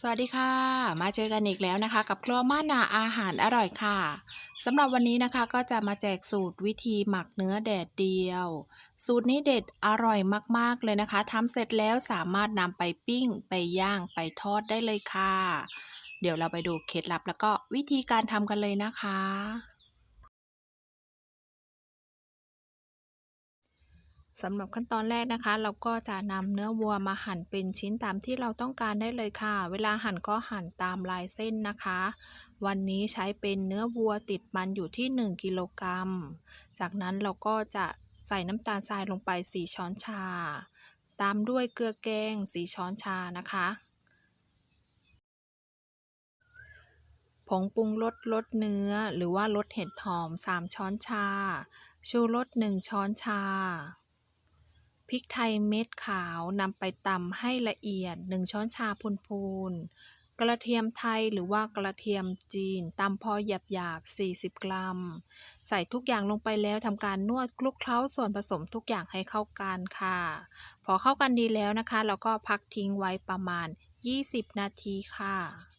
สวัสดีค่ะ มาเจอกันอีกแล้วนะคะ กับครัวม่านนาอาหารอร่อยค่ะสำหรับวันนี้นะคะก็จะมาแจกสูตรวิธีหมักเนื้อแดดเดียว สูตรนี้เด็ดอร่อยมากๆเลยนะคะทำเสร็จแล้วสามารถนำไปปิ้ง ไปย่างไปทอดได้เลยค่ะ เดี๋ยวเราไปดูเคล็ดลับแล้วก็วิธีการทำกันเลยนะคะ สำหรับขั้นตอนแรกนะคะ เราก็จะนำเนื้อวัวมาหั่นเป็นชิ้นตามที่เราต้องการได้เลยค่ะ เวลาหั่นก็หั่นตามลายเส้นนะคะ วันนี้ใช้เป็นเนื้อวัวติดมันอยู่ที่ 1 กิโลกรัม จากนั้นเราก็จะใส่น้ำตาลทรายลงไป 4 ช้อนชา ตามด้วยเกลือแกง 4 ช้อนชานะคะ ผงปรุงรสรสเนื้อหรือว่ารสเห็ดหอม 3 ช้อนชา ชูรส 1 ช้อนชา พริกไทยเม็ดขาวนำไปตำให้ละเอียด 1 ช้อนชาพูนๆ กระเทียมไทยหรือว่ากระเทียมจีนตำพอหยาบๆ 40 กรัม ใส่ทุกอย่างลงไปแล้วทำการนวดคลุกเคล้าส่วนผสมทุกอย่างให้เข้ากันค่ะ พอเข้ากันดีแล้วนะคะ เราก็พักทิ้งไว้ประมาณ 20 นาทีค่ะ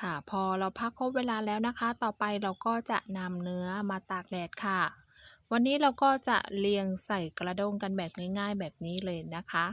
ค่ะ พอเราพักครบเวลาแล้วนะคะ ต่อไปเราก็จะนำเนื้อมาตากแดดค่ะ วันนี้เราก็จะเรียงใส่กระด้งกันแบบง่าย ๆ แบบนี้เลยนะคะ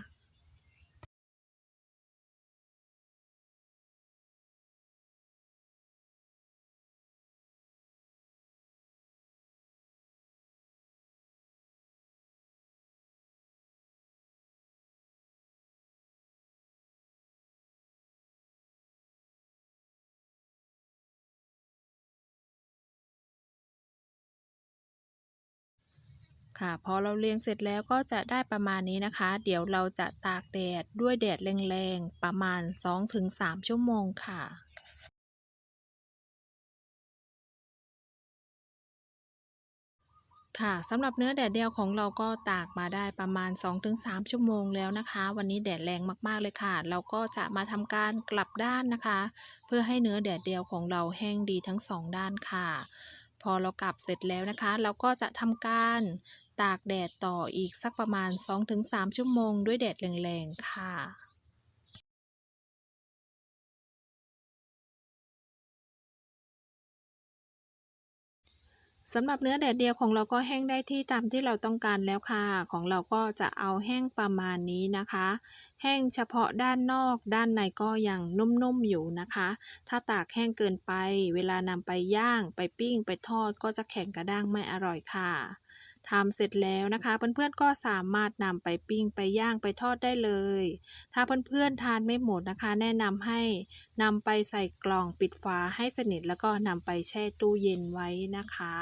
ค่ะพอเราเรียงเสร็จแล้วก็จะได้ประมาณนี้นะคะ เดี๋ยวเราจะตากแดดด้วยแดดแรงๆ ประมาณ 2-3 ชั่วโมงค่ะค่ะสำหรับเนื้อแดดเดียวของเราก็ตากมาได้ประมาณ 2-3 ชั่วโมงแล้วนะคะ วันนี้แดดแรงมากๆเลยค่ะ เราก็จะมาทำการกลับด้านนะคะ เพื่อให้เนื้อแดดเดียวของเราแห้งดีทั้งสองด้านค่ะ พอเรากลับเสร็จแล้วนะคะ เราก็จะทำการ ตากแดดต่ออีกสักประมาณ 2-3 ชั่วโมงด้วยแดดแรงๆ ค่ะสำหรับเนื้อแดดเดียวของเราก็แห้งได้ที่ตามที่เราต้องการแล้วค่ะ ของเราก็จะเอาแห้งประมาณนี้นะคะ แห้งเฉพาะด้านนอกด้านในก็ยังนุ่มๆอยู่นะคะ ถ้าตากแห้งเกินไป เวลานำไปย่าง ไปปิ้ง ไปทอดก็จะแข็งกระด้างไม่อร่อยค่ะ ทำเสร็จแล้วนะคะ เพื่อนๆก็สามารถนำไปปิ้งไปย่างไปทอดได้เลย ถ้าเพื่อนๆทานไม่หมดนะคะ แนะนำให้นำไปใส่กล่องปิดฝาให้สนิท แล้วก็นำไปแช่ตู้เย็นไว้นะคะ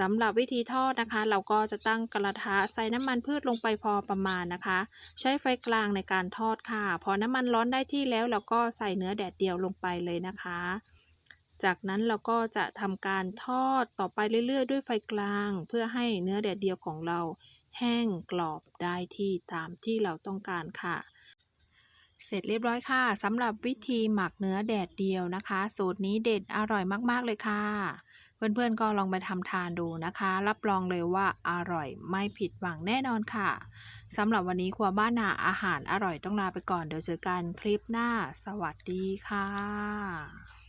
สำหรับวิธีทอดนะคะ เราก็จะตั้งกระทะใส่น้ำมันพืชลงไปพอประมาณนะคะ ใช้ไฟกลางในการทอดค่ะ พอน้ำมันร้อนได้ที่แล้วเราก็ใส่เนื้อแดดเดียวลงไปเลยนะคะ จากนั้นเราก็จะทำการทอดต่อไปเรื่อยๆ ด้วยไฟกลาง เพื่อให้เนื้อแดดเดียวของเราแห้งกรอบได้ที่ตามที่เราต้องการค่ะ เสร็จเรียบร้อยค่ะสำหรับวิธีหมักเนื้อแดดเดียวนะคะ สูตรนี้เด็ดอร่อยมากๆเลยค่ะ เพื่อนๆก็ลองไปทำทานดูนะคะ รับรองเลยว่าอร่อยไม่ผิดหวังแน่นอนค่ะสำหรับวันนี้ครัวบ้านนาอาหารอร่อยต้องลาไปก่อนเดี๋ยวเจอกันคลิปหน้า สวัสดีค่ะ